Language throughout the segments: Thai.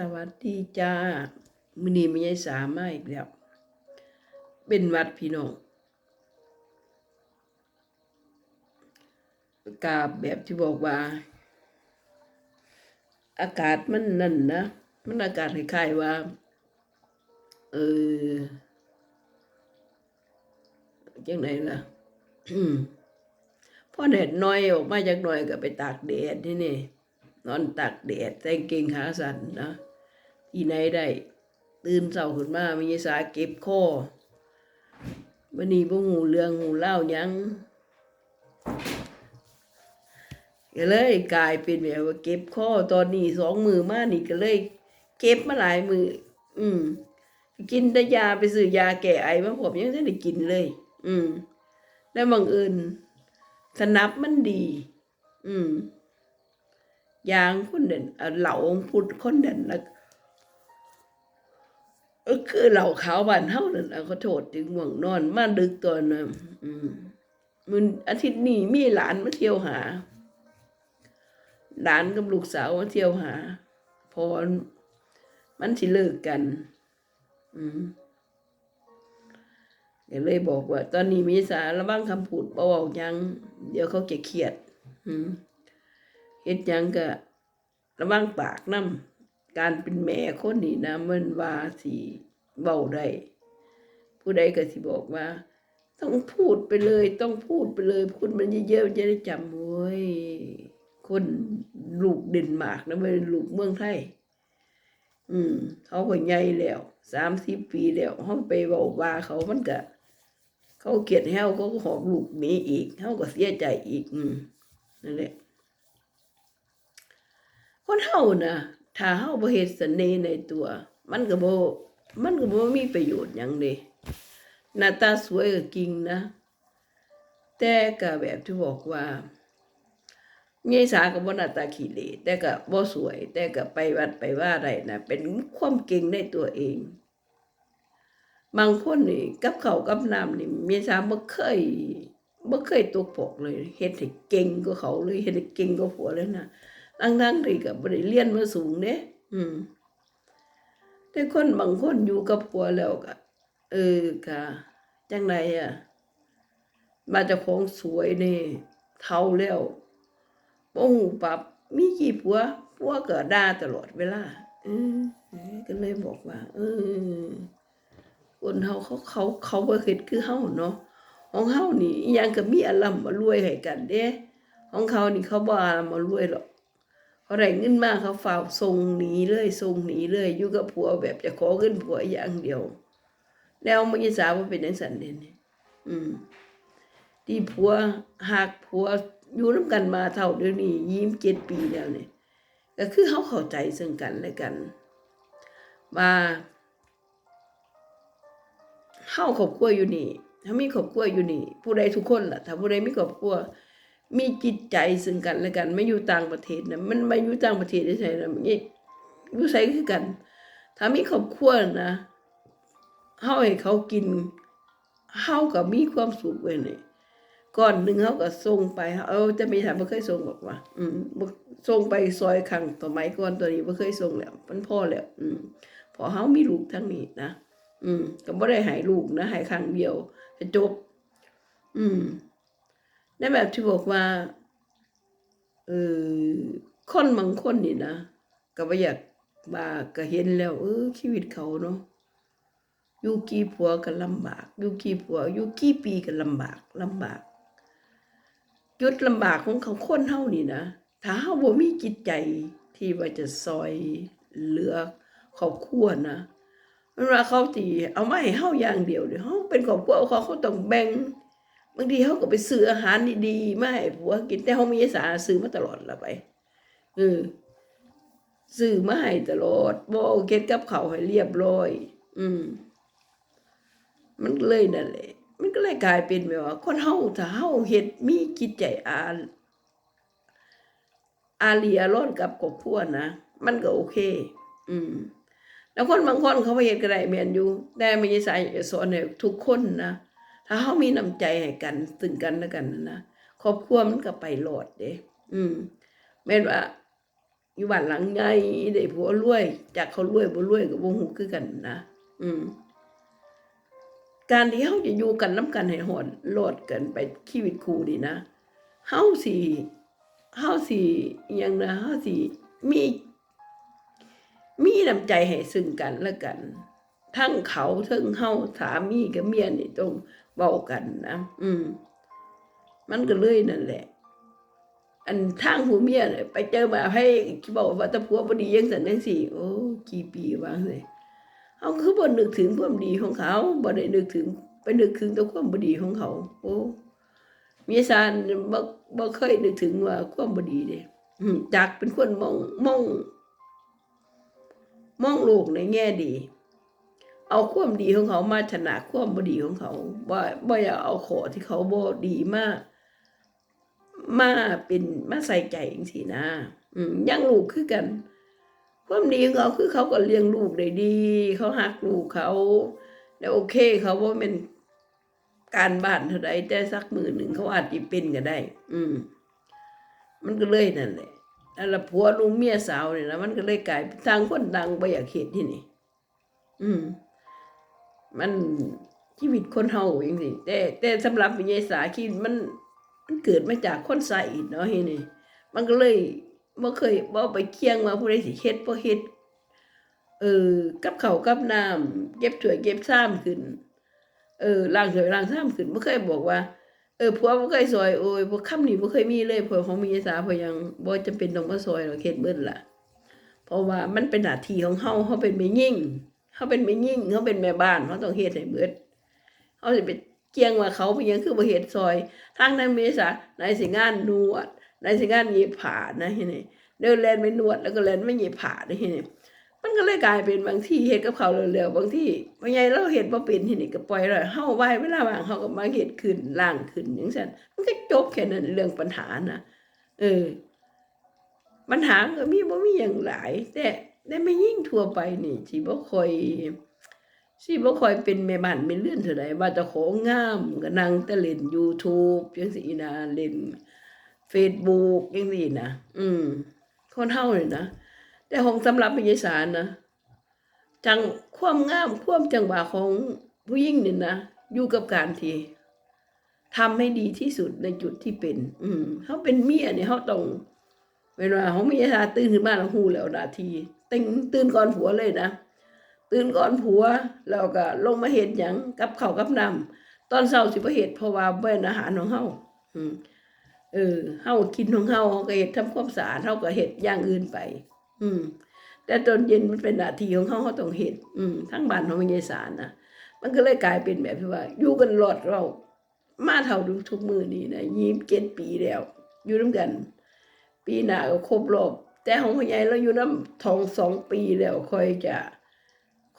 สวัสดีจ้ามือนี้มียายสามาอีกแล้ว เป็นวัดพี่น้องกาบแบบที่บอกว่า อากาศมันนั่นนะ มันอากาศคล้ายๆว่า เออจังไหนล่ะพอแดดน้อยออกมาจากหน่อยก็ไปตากแดดที่นี่ นอนตากแดดใส่งเกงขาสั้นนะที่ไหนได้ ตื่นเช้าขึ้นมามีสาเก็บคอวันนี้บ่หูเรื่องหูเล่ายังก็เลยกลายเป็นแบบว่าเก็บคอตอนนี้สองมือมานี่ก็เลย เก็บมาหลายมือ อืม กินแต่ยาไปซื้อยาแก้ไอมาผมยังไม่ได้กินเลย อืม แล้วบังเอิญสนับมันดี อืม ยางคนเด่นเหล่าพุดคนเด่นนะคือเหล่าขาวบ้านเฮานั่นเขาโทษถึงห่วงนอนมาดึกตอนน่ะอืมมันอาทิตย์นี้มีหลานมาเที่ยวหา หลานกับลูกสาวมาเที่ยวหา พอมันสิเลิกกัน อืมก็เลยบอกว่า ตอนนี้มีสาระวังคำพูดเบาๆยัง เดี๋ยวเขาจะเครียด อืม เฮ็ดหยังก็ระวังปากนำการเป็นแม่คนนี่นะมันว่าสิเว้าได้ผู้ใดก็สิบอกว่า ต้องพูดไปเลย ต้องพูดไปเลย พูดมันเยอะๆมันจะได้จำเว้ยคนลูกเดนมาร์กนะไม่ใช่ลูกเมืองไทย อืมเขาก็ใหญ่แล้วสามสิบปีแล้วเขาไปเว้าว่าเขามันก็เขาเกลียดแห้วเขาก็หอบลูกหนีอีกเขาก็เสียใจอีก อืมนั่นแหละ คนเฮานะถ้าเฮาบ่เฮ็ดเสน่ห์ในตัว มันก็บ่มันก็บ่มีประโยชน์หยังเด้หน้าตาสวยก็จริงนะ แต่ก็แบบที่บอกว่าเมียสาก็บ่หน้าตาขี้เหร่แต่ก็บ่สวย แต่ก็ไปวัดไปว่าได้นะเป็นความเก่งในตัวเอง บางคนนี่กับเขากับน้ำนี่เมียสาบ่เคยบ่เคยตกปกเลยเฮ็ดให้เก่งกว่าเขาเลยเฮ็ดให้เก่งกว่าผัวเลยนะ ทั้งๆที่ก็บ่ได้เรียนมาสูงเด้อืม แต่คนบางคนอยู่กับผัวแล้วก็เออค่ะจังไดอะ มาจ้าของสวยนี่เฒ่าแล้วบ่ฮู้ปรับมีกี่ผัวผัวก็ด่าตลอดเวลาเออเออก็เลยบอกว่า เออคนเฮาเขาเขาเขาบ่เฮ็ดคือเฮาเนาะของเฮานี่ยังก็มีอารมณ์มารวยให้กันเด้ของเขานี่เขาบ่อารมณ์มารวยหรอก เขาได้เงินมาเขาฝากส่งหนีเลยส่งหนีเลยอยู่กับผัวแบบจะขอเงินผัวอย่างเดียว แล้วมันยสาวว่าเป็นจังสันเด่นนี่อืมที่ผัวหักผัวอยู่น้ำกันมาเท่าเดี๋ยวนี้ยี่สิบเจ็ดปีแล้วเนี่ยก็คือเขาเข้าใจซึ่งกันและกันว่าเฮาครอบครัวอยู่นี่ถ้ามีครอบครัวอยู่นี่ ผู้ใดทุกคนล่ะถ้าผู้ใดมีครอบครัว มีจิตใจซึ่งกันและกันไม่อยู่ต่างประเทศนะมันไม่อยู่ต่างประเทศได้ใช่นะมันอยู่ใส่คือกัน ถ้ามีครอบครัวนะเฮาให้เขากินเฮาก็มีความสุขเว้ยนี่ก่อนหนึ่งเฮาก็ส่งไปเออจะมีถามบ่เคยส่งบอกว่า อืมบ่ส่งไปซอยครั้งต่อไม้ก่อนตัวนี้บ่เคยส่งแล้วมันพอแล้ว อืมพอเฮามีลูกทั้งนี้นะอืมก็บ่ได้ให้ลูกนะให้ครั้งเดียวก็จบ อืม ในแบบที่บอกว่าเออคนบางคนนี่นะก็บ่อยากว่าก็เห็นแล้ว เออ ชีวิตเขาเนาะอยู่กี่ผัวก็ลำบาก อยู่กี่ผัวอยู่กี่ปีก็ลำบากลำบากจุดลำบากของเขาคนเฮานี่นะถ้าเฮาบ่มีจิตใจที่ว่าจะซอยเหลือครอบครัวนะมันว่าเขาสิเอาไมาให้เฮาอย่างเดียวเดี๋ยวเฮาเป็นครอบครัวเขาเขาต้องแบ่ง บางทีเขาก็ไปซื้ออาหารดีๆมาให้ผัวกินแต่เขามีสาซื้อมาตลอดละไปเออซื้อมาให้ตลอดบ่เอาเก็ดกับเขาให้เรียบร้อย อืม มันเลยนั่นแหละมันก็เลยกลายเป็นแบบว่า คนเฮาถ้าเฮาเฮ็ดมีจิตใจอาอารีอารอนกับครอบครัวนะมันก็โอเค อืม แล้วคนบางคนเขาไปเฮ็ดก็ได้แมนอยู่แต่ไม่ใช่สายสอนให้ทุกคนนะ ถ้าเขามีน้ำใจให้กันซึ่งกันและกันนะครอบครัวมันก็ไปรอดเด้อืมแม่นว่าอยู่บ้านหลังใหญ่ได้ผัวรวย จากเขารวยบ่รวยก็บ่ฮู้คือกันนะอืมการที่เฮาจะอยู่กันนํกันให้หอดโลดกันไปชีวิตคู่นี่นะเฮาสิเฮาสิอิหยังนะเฮาสิมีมีน้ำใจให้ซึ่งกันและกัน ทั้งเขาทั้งเฮาสามีกับเมียนี่ต้อง เว้ากันนะอืม มันก็เลยนั่นแหละ อันทางผู้เมียเนี่ยไปเจอมาให้บอกว่าตะผัวบดีจังซั่นจังซี่โอ้กี่ปีวางเลยเฮาคือบ่นึกถึงความดีของเขาบ่ได้นึกถึงไปนึกถึงแต่ความบดีของเขา โอ้เมียซานบ่บ่เคยนึกถึงว่าความบดีเด้จักเป็นคนมองมองมองโลกในแง่ดี เอาความดีของเขามาชนะความบ่ดีของเขาบ่บ่อยากเอาขอที่เขาบ่ดีมากมาเป็นมาใส่ใจจังซี่นะ อืมยังลูกคือกัน ความดีของเขาคือเขาก็เลี้ยงลูกได้ดี เขาหักลูกเขาแล้วโอเคเขาบ่แม่นการบ้านเท่าใดแต่สักมือหนึ่งเขาอาจจะเป็นก็ได้ อืม มันก็เลยนั่นแหละนั่นละผัวลุงเมียสาวเนี่ยนะมันก็เลยกลายเป็นทางคนดังบ่อยากเห็นที่นี่ อืม มันชีวิตคนเฮาเองสิแต่แต่สำหรับวิญญาสาคิดมันมันเกิดมาจากคนใส่เนาะเฮนี่มันก็เลยบ่เคยบ่ไปเคียงว่าผู้ใดสิเฮ็ดบ่เฮ็ดเออกับเขากับน้ำเก็บถ้วยเก็บชามขึ้น เออล้างถ้วยล้างชามขึ้นบ่เคยบอกว่า เออผัวบ่เคยซอยโอ้ยบ่คำนี้บ่เคยมีเลยผัวของมีสาพราะยังบ่จำเป็นต้องมาซอยหรอกเฮ็ดเบิดล่ะ เพราะว่ามันเป็นหน้าที่ของเฮาเฮาเป็นแม่หญิง เฮาเป็นแม่หญิงเฮาเป็นแม่บ้านเฮาต้องเฮ็ดให้เบิดเฮาสิไปเกี่ยงว่าเขาเป็นยังคือบ่เฮ็ดซอยทางนั้นมีสานายสิงานนวดนายสิงานเย็บผ้านะเฮ็ดนี่เดินแลนไปนวดแล้วก็แลนไม่เย็บผ้าได้เฮ็ดนี่มันก็เลยกลายเป็นบางที่เฮ็ดกับเขาเร็วๆบางที่พ่อใหญ่เราเฮ็ดบ่เป็นที่นี่ก็ปล่อยเลยเฮาไว้เวลาว่างเฮาก็มาเฮ็ดขึ้นล้างขึ้นจังซั่นมันก็จบแค่นั้นเรื่องปัญหานะเออปัญหาก็มีบ่มีหยังหลายแต่ แต่ไม่ยิ่งทั่วไปนี่สิบ่คอยสิบ่คอยเป็นแม่บ้านแม่เรือนเท่าใดว่าจ้าของงามก็นั่งแต่เล่น YouTube จังซี่นะเล่น Facebook จังซี่นะอืมคนเฮานี่นะแต่ของสำหรับวิญญาสารนะจังความงามความจังหวะของผู้หญิงนี่นะอยู่กับการที่ทำให้ดีที่สุดในจุดที่เป็น อืมเขาเป็นเมียเนี่ยเขาต้องเวลาของมียาตื่นขึ้นมาแล้วหูแล้วนาที ตื่นตื่นก่อนผัวเลยนะตื่นก่อนผัวแล้วก็ลงมาเห็ดหยังกับเข้ากับน้ำตอนเช้าสิบเห็ดเพราะว่าเบนอาหารของเฮาอืมเออเฮากินของเฮาเฮาก็เฮ็ดทำความสะอาดเฮาก็เฮ็ดอย่างอื่นไป อืม แต่ตอนเย็นมันเป็นหน้าที่ของเฮาเฮาต้องเฮ็ดอืมทั้งบ้านของวิญญาสารนะมันก็เลยกลายเป็นแบบที่ว่า อยู่กันรอดเรา มาเท่าทุกมือนี้นะ27ปีแล้ว อยู่นํกัน ปีหน้าก็ครบรอบ แต่ของพ่อใหญ่เราอยู่น้ำทองสองปีแล้วค่อยจะ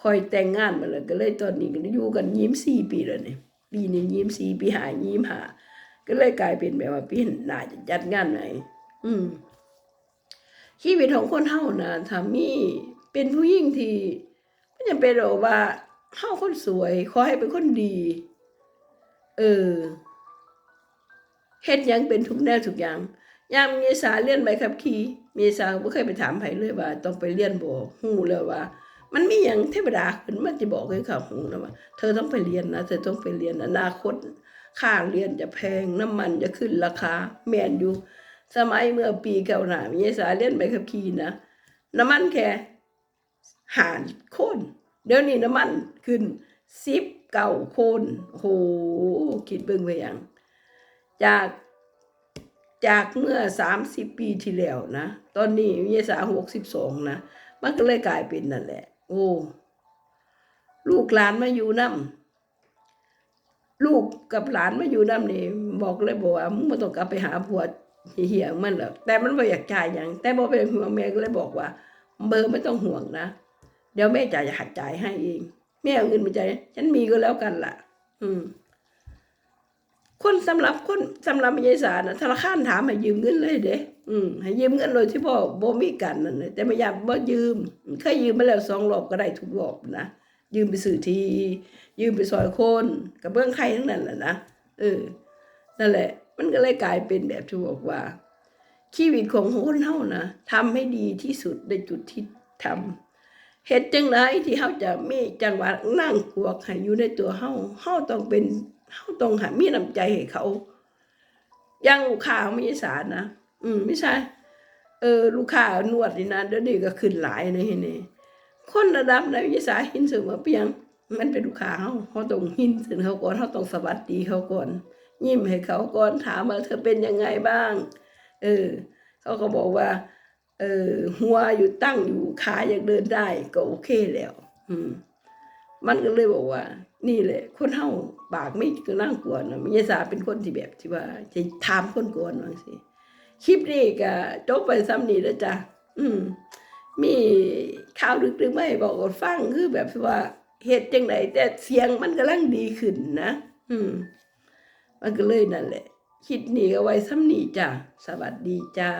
ค่อยแต่งงานมาแล้วก็เลยตอนนี้ก็อยู่กันยิ้มสี่ปีแล้วเนี่ยปีนี้ยิ้มสี่ปีหายิ้มหาก็เลยกลายเป็นแบบว่าปีหน้าจะจัดงานไหนอืมชีวิตของคนเฮานะถ้ามีเป็นผู้หญิงที่ไม่จำเป็นหรอว่าเฮาคนสวย ขอให้เป็นคนดี เออเฮ็ดยังเป็นทุกแนวทุกอย่าง ยามเมษาเรียนใบขับขี่เมษาบ่เคยไปถามไผเลยว่า ต้องไปเรียนบ่ฮู้แล้วว่า มันมีหยังเทวดาขึ้นมาจะบอกให้เขาฮู้นะว่า เธอต้องไปเรียนนะเธอต้องไปเรียนอนาคตค่าเรียนจะแพงน้ำมันจะขึ้นราคาแมนอยู่ สมัยเมื่อปีเก่าหนาเมษาเรียนใบขับขี่นะน้ำมันแค่หารโคนเดี๋ยวนี้น้ำมันขึ้นสิบเก้าโคนโหคิดเบิ่งไปอย่างจาก จากเมื่อสามสิบปีที่แล้วนะ ตอนนี้วิทยาศาสตร์หกสิบสองนะ มันก็เลยกลายเป็นนั่นแหละ โอ้ลูกหลานมาอยู่น้ำลูกกับหลานมาอยู่น้ำนี่บอกเลยบอกว่ามึงม่ต้องกลับไปหาผัวเหี่ยมันหรอกแต่มันไม่อยากจ่ายอย่าง แต่บอกเป็นห่วงแม่ก็เลยบอกว่า เบอร์ไม่ต้องห่วงนะ เดี๋ยวแม่จ่ายจะหักจ่ายให้เอง แม่เอาเงินมาจ่ายฉันมีก็แล้วกันล่ะ อืม คนสำหรับคนสำหรับวิยาศาสตร์นะธนาคารถามให้ยืมเงินเลยเด้อืมให้ยืมเงินเลยที่พ่อบ่มีกันนั่นเลยแต่ไม่อยากบ่ยืมเคยยืมมาแล้วสองรอบก็ได้ทุกรอบนะยืมไปซื้อที ยืมไปซอยคนกับเบื้องใครทั้งนั้นแหละนะเออนั่นแหละ มันก็เลยกลายเป็นแบบที่บอกว่าชีวิตของคนเฮานะทำให้ดีที่สุดในจุดที่ทำเฮ็ดจังไดที่เฮาจะมีจังหวะนั่งกวกให้อยู่ในตัวเฮาเฮาต้องเป็น เฮาต้องหามีน้ำใจให้เขาอย่างลูกค้าเขาไม่ใช่สารนะ อืม ไม่ใช่ เออ ลูกค้านวดนี่นะเดี๋ยวนี้ก็ขึ้นหลายเลยนี่คนระดับไหนวิสาหินสูงมาเพียง มันเป็นลูกค้าเฮาเฮาต้องหินถึงเขาก่อนเฮาต้องสวัสดีเขาก่อน ยิ้มให้เขาก่อนถามว่าเธอเป็นยังไงบ้าง เออ เขาก็บอกว่า เออ หัวอยู่ตั้งอยู่ขายังเดินได้ ก็โอเคแล้ว อืม มันก็เลยบอกว่า นี่แหละ คนเฮาปากไม่ก็น่ากลัวนะมิยาสาเป็นคนที่แบบที่ว่าจะถามคนกวนว่าสิคลิปนี้ก็จบไปซ้ำนี้แล้วจ้ะอืม มีข่าวดึกๆไหมบอกกดฟังคือแบบว่าเหตุจังไหนแต่เสียงมันกำลังดีขึ้นนะอืม มันก็เลยนั่นแหละ คิดหนีเอาไว้ซ้ำนี้จ้ะสวัสดีจ้า